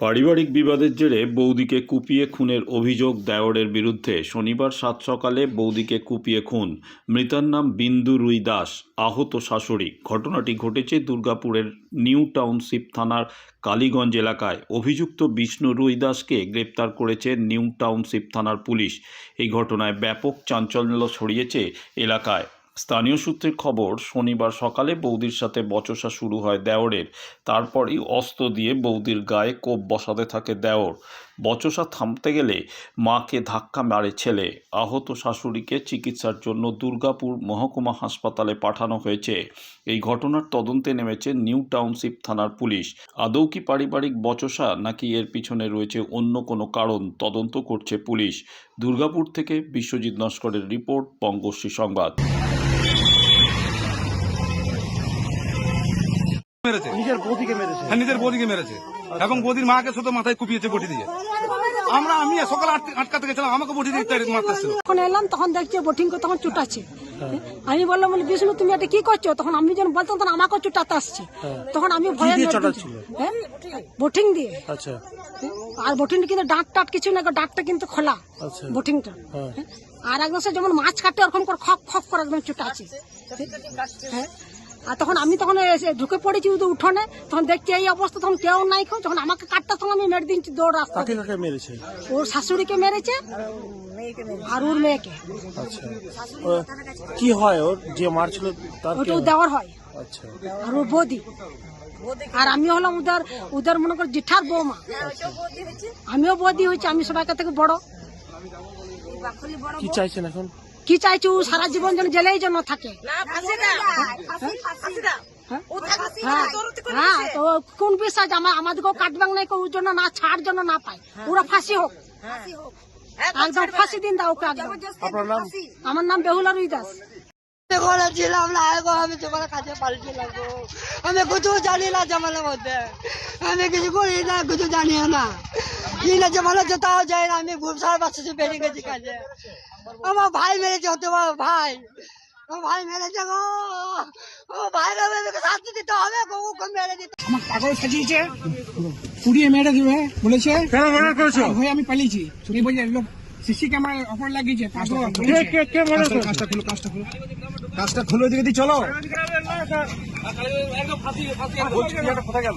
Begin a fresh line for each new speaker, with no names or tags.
পারিবারিক বিবাদের জেরে বৌদিকে কুপিয়ে খুনের অভিযোগ দেওরের বিরুদ্ধে শনিবার সাত সকালে বৌদিকে কুপিয়ে খুন। মৃতার নাম বিন্দু রুই দাস, আহত শাশুড়ি। ঘটনাটি ঘটেছে দুর্গাপুরের নিউ টাউনশিপ থানার কালীগঞ্জ এলাকায়। অভিযুক্ত বিষ্ণু রুই দাসকে গ্রেপ্তার করেছে নিউ টাউনশিপ থানার পুলিশ। এই ঘটনায় ব্যাপক চাঞ্চল্য ছড়িয়েছে এলাকায়। স্থানীয় সূত্রের খবর, শনিবার সকালে বৌদির সাথে বচসা শুরু হয় দেওরের। তারপরই অস্ত্র দিয়ে বৌদির গায়ে কোপ বসাতে থাকে দেওর। বচসা থামতে গেলে মাকে ধাক্কা মারে ছেলে। আহত শাশুড়িকে চিকিৎসার জন্য দুর্গাপুর মহকুমা হাসপাতালে পাঠানো হয়েছে। এই ঘটনার তদন্তে নেমেছে নিউ টাউনশিপ থানার পুলিশ। আদৌ কি পারিবারিক বচসা নাকি এর পিছনে রয়েছে অন্য কোনো কারণ, তদন্ত করছে পুলিশ। দুর্গাপুর থেকে বিশ্বজিৎ নস্করের রিপোর্ট, বঙ্গশ্রী সংবাদ।
মেরেছে।
নিজের বৌদিকে মেরেছে।
হ্যাঁ নিজের বৌদিকে মেরেছে। এবং বৌদির মাকে শুধু মাথায় কুপিয়েছে বটি দিয়ে। আমরা আমি সকাল আট- আটকাতে গেছিলাম আমাকে বটি দিয়ে মারতেছিল।
যখন এলাম তখন দেখছি বোটিং তখন চুটাচ্ছে। আমি বললাম বলি বিষ্ণু তুমি এটা কি করছ? তখন আমি যখন বলতাম তখন আমাকেও চুটাতে আসছে। তখন আমি ভয়ে
চটাচ্ছিল?
হ্যাঁ বোটিং দিয়ে।
আচ্ছা।
আর বোটিং কিন্তু ডাঁট টাট কিছু না গো, ডাঁটটা কিন্তু খোলা
আচ্ছা।
বোটিংটা।
হ্যাঁ।
আর একদম সে যেমন মাছ কাটে ওরকম করে খপ খপ করে একদম চুটাচ্ছে। হ্যাঁ। আর তখন আমি তখন এসে ঢুকে পড়েছি ওদের উঠোনে। তখন দেখছি এই অবস্থা তখন কেউ নাই খো যখন আমাকে কাটতে তখন আমি মেরে দিচ্ছি দৌড় রাস্তা।
মেরেছে?
ওর শাশুড়িকে মেরেছে আর ওর মেয়েকে।
আচ্ছা। কি হয় ওর? যে মারছিল
ওটা দেওয়ার হয়?
আচ্ছা।
আর ও বৌদি। আর আমি হলাম উদার উদার মনে কর জেঠার বৌমা। আমিও বৌদি হয়েছি আমি সবাইকে থেকে বড়।
কি চাইছেন এখন?
কি চাইছো? সারা জীবন যেন জেলেই জন্য থাকে। হ্যাঁ? হ্যাঁ। তো কোন বিশ্বাস আমার আমাদেরকেও কাটবাং নাই ওর জন্য না ছাড় জন্য না পায়। ওরা ফাঁসি হোক। একদম ফাঁসি দিন দাও ওকে একদম আমার নাম বেহুলা রুই দাস
ছিলাম না গো আমি তোমার কাছে পাল্টিলাম গো। আমি কিছু জানি না জামালের মধ্যে। আমি কিছু করি না কিছু জানি না। কি না জামালে তাও যাই না আমি বেরিয়ে গেছি কাজে। আমার ভাই মেরেছে হতে পারে ভাই। আমার ভাই মেরেছে গো। আমার ভাই মেরে শাস্তি দিতে হবে গো ওকে মেরে দিতে
আমার পাগল সাজিয়েছে। পুড়িয়ে মেরে দিবে বলেছে।
কেন মনে করছ?
হয়ে আমি পালিয়েছি। এই বলছে লোক সিসি ক্যামেরায় অফার লাগিয়েছে কাজটা খুলো কাজটা খুলো।
কাজটা খুলে দিকে দি চলো।
কোথায় গেল